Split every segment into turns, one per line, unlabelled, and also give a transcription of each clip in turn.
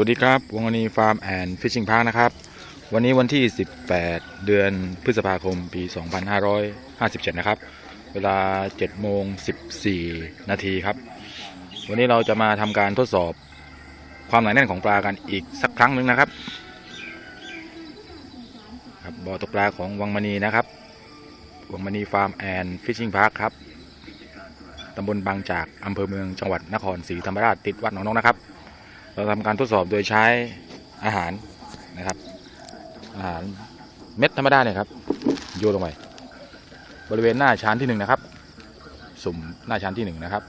วัสดีครับ วงวณีฟาร์มแอนด์ฟิชชิงพาร์คนะครับ วันนี้วันที่ 18 เดือนพฤษภาคม ปี 2557 นะครับ เวลา7โมง14 นาทีครับ วันนี้เราจะมาทำการทดสอบความหนาแน่นของปลากันอีกสักครั้งหนึ่งนะครับ ครับบ่อตกปลาของวังมณีนะครับ วังมณีฟาร์มแอนด์ฟิชชิงพาร์คครับตำบลบางจากอำเภอเมืองจังหวัดนครศรีธรรมราชติดวัดหนองนกนะครับ เราทำการทดสอบโดยใช้อาหารนะครับอาหารเม็ดธรรมดาเนี่ยครับโยนลงไปบริเวณหน้าชั้นที่หนึ่งนะครับ สุ่มหน้าชั้นที่หนึ่งนะครับ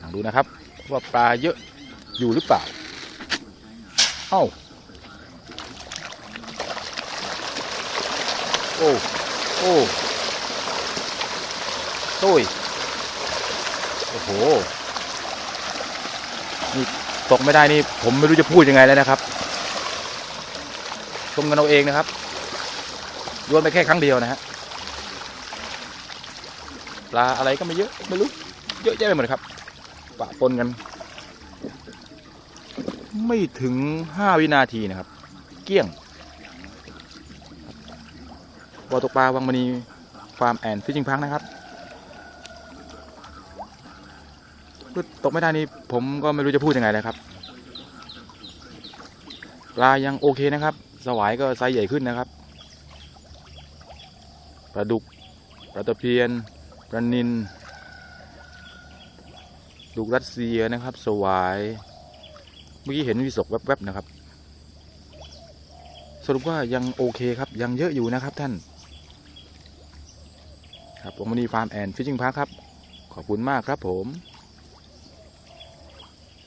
ลองดูนะครับว่าปลาเยอะอยู่หรือเปล่า เอ้า โอ้ โอ้โต้ยโอ้โห นี่ ตกไม่ได้นี่ผมไม่รู้จะพูดยังไงแล้วนะครับชมกันเอาเองนะครับโยนไปแค่ครั้งเดียวนะฮะปลาอะไรก็ไม่เยอะไม่รู้เยอะแยะไปหมดครับปะปนกัน ไม่ถึงห้าวินาทีนะครับ เกลี้ยงบ่อตกปลาวังมณีฟาร์มแอนด์ฟิชชิงพังนะครับ ตกไม่ได้นี่ผมก็ไม่รู้จะพูดยังไงเลยครับปลายังโอเคนะครับ สวายก็ไซส์ใหญ่ขึ้นนะครับปลาดุกปลาตะเพียนปลานินดุกรัสเซียนะครับ สวาย เมื่อกี้เห็นวิศกแวบๆนะครับ สรุปว่ายังโอเคครับยังเยอะอยู่นะครับท่าน ครับผมมณีฟาร์มแอนด์ฟิชชิงพาร์คครับ ขอบคุณมากครับผม